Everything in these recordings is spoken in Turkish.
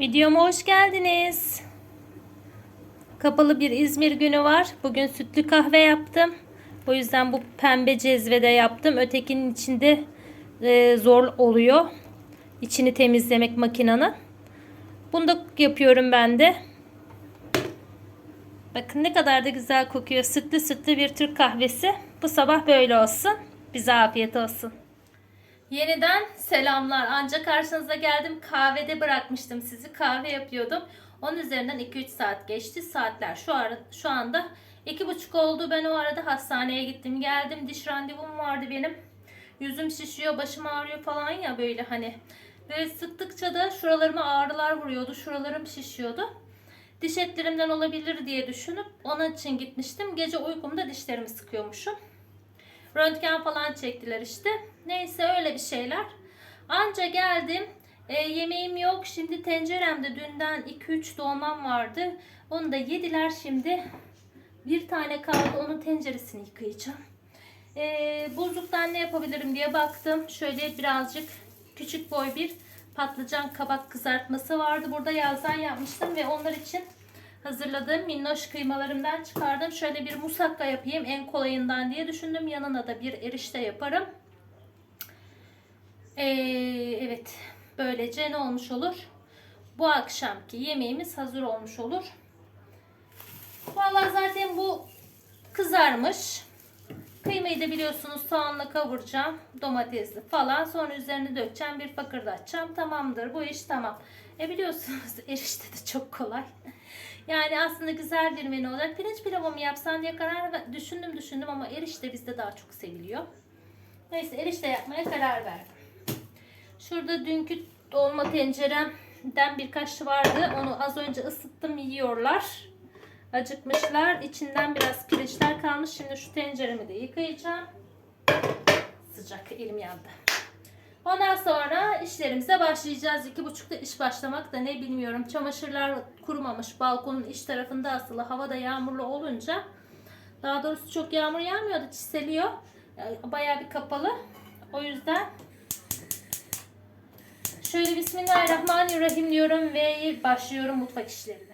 Videoma hoş geldiniz. Kapalı bir İzmir günü var. Bugün sütlü kahve yaptım. O yüzden bu pembe cezvede yaptım. Ötekinin içinde e, zor oluyor. İçini temizlemek makinanın. Bunu da yapıyorum ben de. Bakın ne kadar da güzel kokuyor. Sütlü sütlü bir Türk kahvesi. Bu sabah böyle olsun. Bize afiyet olsun. Yeniden selamlar. Ancak karşınıza geldim. Kahvede bırakmıştım sizi. Kahve yapıyordum. Onun üzerinden 2-3 saat geçti. Saatler şu ara, şu anda 2.30 oldu. Ben o arada hastaneye gittim. Geldim. Diş randevum vardı benim. Yüzüm şişiyor, başım ağrıyor falan ya böyle hani. Böyle sıktıkça da şuralarıma ağrılar vuruyordu. Şuralarım şişiyordu. Diş etlerimden olabilir diye düşünüp onun için gitmiştim. Gece uykumda dişlerimi sıkıyormuşum. Röntgen falan çektiler işte. Neyse öyle bir şeyler. Anca geldim. E, yemeğim yok. Şimdi tenceremde dünden 2-3 dolmam vardı. Onu da yediler şimdi. Bir tane kaldı. Onun tenceresini yıkayacağım. E, buzluktan ne yapabilirim diye baktım. Şöyle birazcık küçük boy bir patlıcan kabak kızartması vardı. Burada yazdan yapmıştım ve onlar için hazırladığım minnoş kıymalarımdan çıkardım. Şöyle bir musakka yapayım en kolayından diye düşündüm. Yanına da bir erişte yaparım. Ee, evet böylece ne olmuş olur? Bu akşamki yemeğimiz hazır olmuş olur. Vallahi zaten bu kızarmış. Kıymayı da biliyorsunuz soğanla kavuracağım. Domatesli falan. Sonra üzerine dökeceğim. Bir fakırdatacağım. Tamamdır. Bu iş tamam. E biliyorsunuz erişte de çok kolay. Yani aslında güzel bir menü olacak. Pirinç pilavı mı yapsam diye karar düşündüm düşündüm ama erişte bizde daha çok seviliyor. Neyse erişte yapmaya karar verdim. Şurada dünkü dolma tenceremden birkaç vardı. Onu az önce ısıttım yiyorlar. Acıkmışlar. İçinden biraz pirinçler kalmış. Şimdi şu tenceremi de yıkayacağım. Sıcak elim yandı. Ondan sonra işlerimize başlayacağız. İki buçukta iş başlamak da ne bilmiyorum. Çamaşırlar kurumamış. Balkonun iç tarafında asılı. Hava da yağmurlu olunca. Daha doğrusu çok yağmur yağmıyor da çiseliyor. Bayağı bir kapalı. O yüzden şöyle Bismillahirrahmanirrahim diyorum ve başlıyorum mutfak işlerine.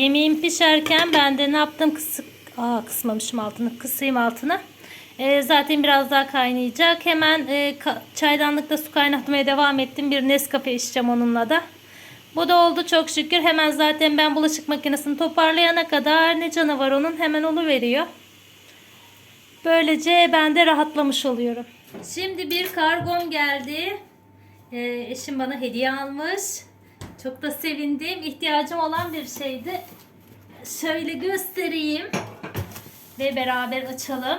Yemeğim pişerken ben de ne yaptım? Kısık, aa kısmamışım altını. Kısayım altını. Ee, zaten biraz daha kaynayacak. Hemen e, ka- çaydanlıkta su kaynatmaya devam ettim. Bir Nescafe içeceğim onunla da. Bu da oldu çok şükür. Hemen zaten ben bulaşık makinesini toparlayana kadar ne canı var onun hemen onu veriyor. Böylece ben de rahatlamış oluyorum. Şimdi bir kargom geldi. Ee, eşim bana hediye almış. Çok da sevindim. İhtiyacım olan bir şeydi. Şöyle göstereyim. Ve beraber açalım.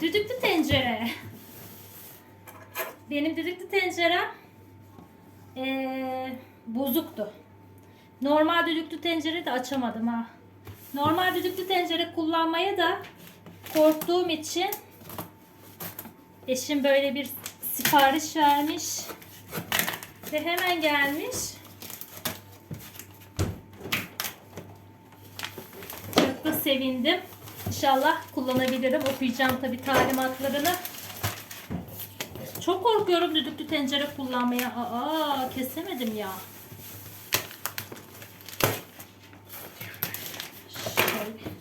Düdüklü tencere. Benim düdüklü tencerem ee, bozuktu. Normal düdüklü tencere de açamadım ha. Normal düdüklü tencere kullanmaya da korktuğum için eşim böyle bir sipariş vermiş ve hemen gelmiş. Çok da sevindim. İnşallah kullanabilirim. Okuyacağım tabi talimatlarını. Çok korkuyorum düdüklü tencere kullanmaya. Aa kesemedim ya. Şöyle.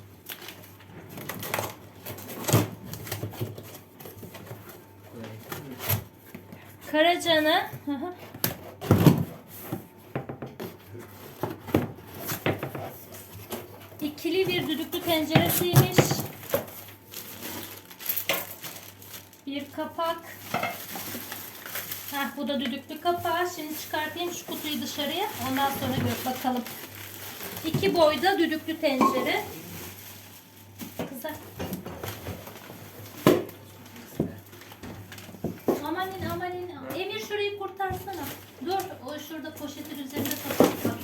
Karacan'ı hı hı. ikili bir düdüklü tenceresiymiş. Bir kapak. Heh, bu da düdüklü kapağı. Şimdi çıkartayım şu kutuyu dışarıya. Ondan sonra gör bakalım. İki boyda düdüklü tencere. Kızar. Amanin amanin. Emir şurayı kurtarsana. Dur o şurada poşetin üzerinde paket var.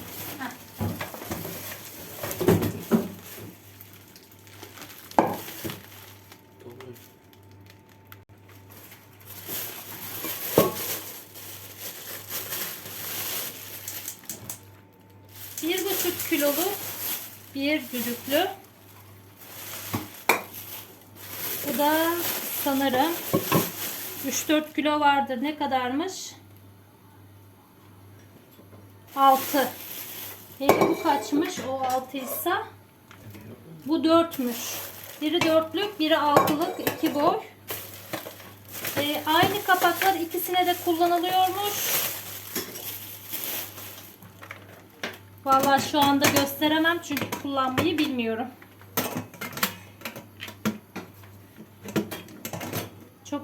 Bir buçuk kiloluk bir düdüklü. Bu da sanırım 3-4 kilo vardır. Ne kadarmış? 6. Peki bu kaçmış? O 6 ise bu 4'müş. Biri dörtlük, biri altılık, iki boy. Ee, aynı kapaklar ikisine de kullanılıyormuş. Vallahi şu anda gösteremem çünkü kullanmayı bilmiyorum.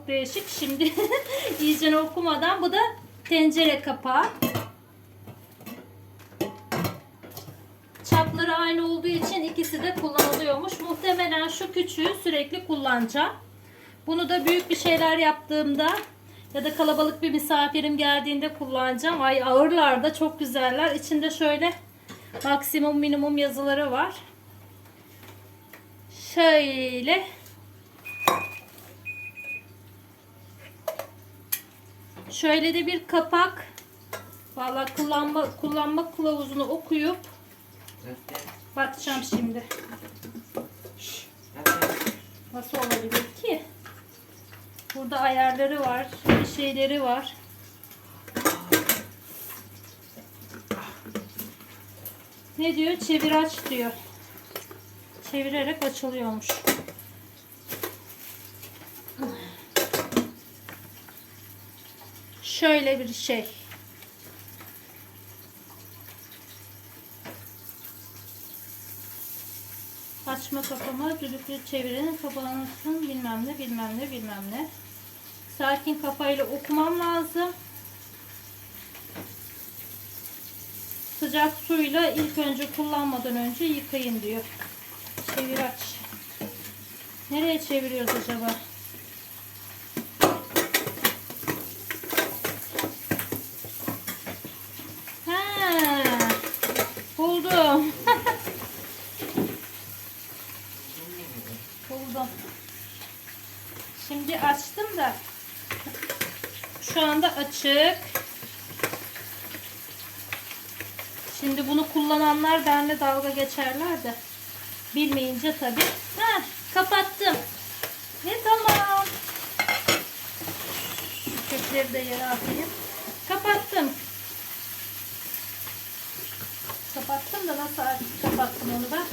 Değişik. Şimdi iyice okumadan bu da tencere kapağı. Çapları aynı olduğu için ikisi de kullanılıyormuş. Muhtemelen şu küçüğü sürekli kullanacağım. Bunu da büyük bir şeyler yaptığımda ya da kalabalık bir misafirim geldiğinde kullanacağım. Ay ağırlar da çok güzeller. İçinde şöyle maksimum minimum yazıları var. Şöyle Şöyle de bir kapak. Vallahi kullanma kullanma kılavuzunu okuyup bakacağım şimdi. Nasıl olabilir ki? Burada ayarları var, bir şeyleri var. Ne diyor? Çevir aç diyor. Çevirerek açılıyormuş. Şöyle bir şey. Açma kapama, düdüklü çevirin, kapanırsın, bilmem ne, bilmem ne, bilmem ne. Sakin kafayla okumam lazım. Sıcak suyla ilk önce kullanmadan önce yıkayın diyor. Çevir aç. Nereye çeviriyoruz acaba? kaşık. Şimdi bunu kullananlar benimle dalga geçerler de. Bilmeyince tabii. Ha, kapattım. Ve tamam. Kökleri de yere atayım. Kapattım. Kapattım da nasıl kapattım onu ben?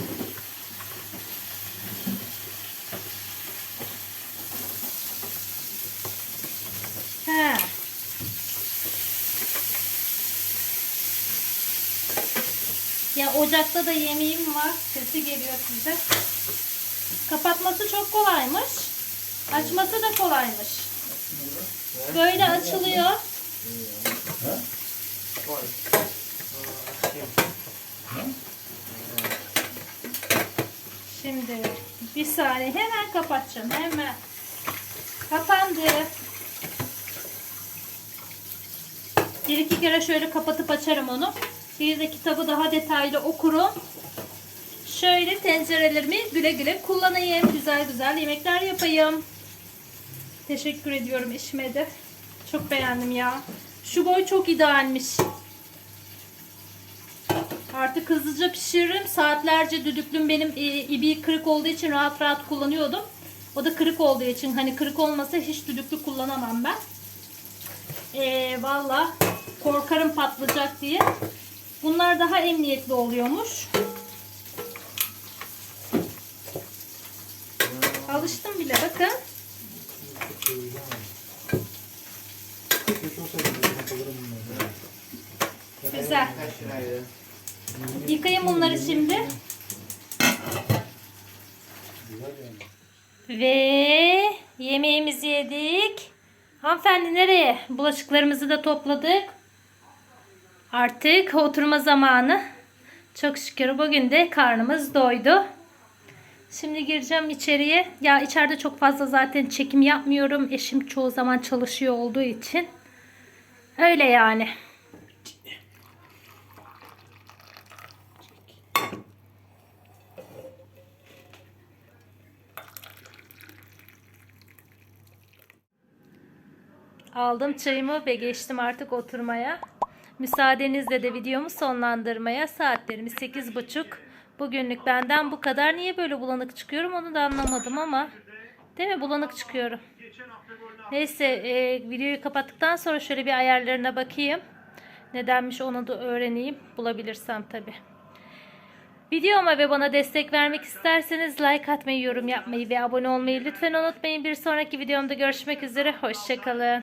Ya ocakta da yemeğim var. Sesi geliyor size. Kapatması çok kolaymış. Açması da kolaymış. Böyle açılıyor. Şimdi bir saniye hemen kapatacağım. Hemen. Kapandı. Bir iki kere şöyle kapatıp açarım onu. Bir de kitabı daha detaylı okurum. Şöyle tencerelerimi güle güle kullanayım. Güzel güzel yemekler yapayım. Teşekkür ediyorum eşime de. Çok beğendim ya. Şu boy çok idealmiş. Artık hızlıca pişiririm. Saatlerce düdüklüm benim e, ibiği kırık olduğu için rahat rahat kullanıyordum. O da kırık olduğu için hani kırık olmasa hiç düdüklü kullanamam ben. E, Valla korkarım patlayacak diye. Bunlar daha emniyetli oluyormuş. Alıştım bile bakın. Güzel. Yıkayın bunları şimdi. Ve yemeğimizi yedik. Hanımefendi nereye? Bulaşıklarımızı da topladık. Artık oturma zamanı. Çok şükür bugün de karnımız doydu. Şimdi gireceğim içeriye. Ya içeride çok fazla zaten çekim yapmıyorum. Eşim çoğu zaman çalışıyor olduğu için. Öyle yani. Aldım çayımı ve geçtim artık oturmaya. Müsaadenizle de videomu sonlandırmaya saatlerimiz 8.30. Bugünlük benden bu kadar. Niye böyle bulanık çıkıyorum onu da anlamadım ama. Değil mi bulanık çıkıyorum. Neyse e, videoyu kapattıktan sonra şöyle bir ayarlarına bakayım. Nedenmiş onu da öğreneyim. Bulabilirsem tabi. Videoma ve bana destek vermek isterseniz like atmayı, yorum yapmayı ve abone olmayı lütfen unutmayın. Bir sonraki videomda görüşmek üzere. Hoşçakalın.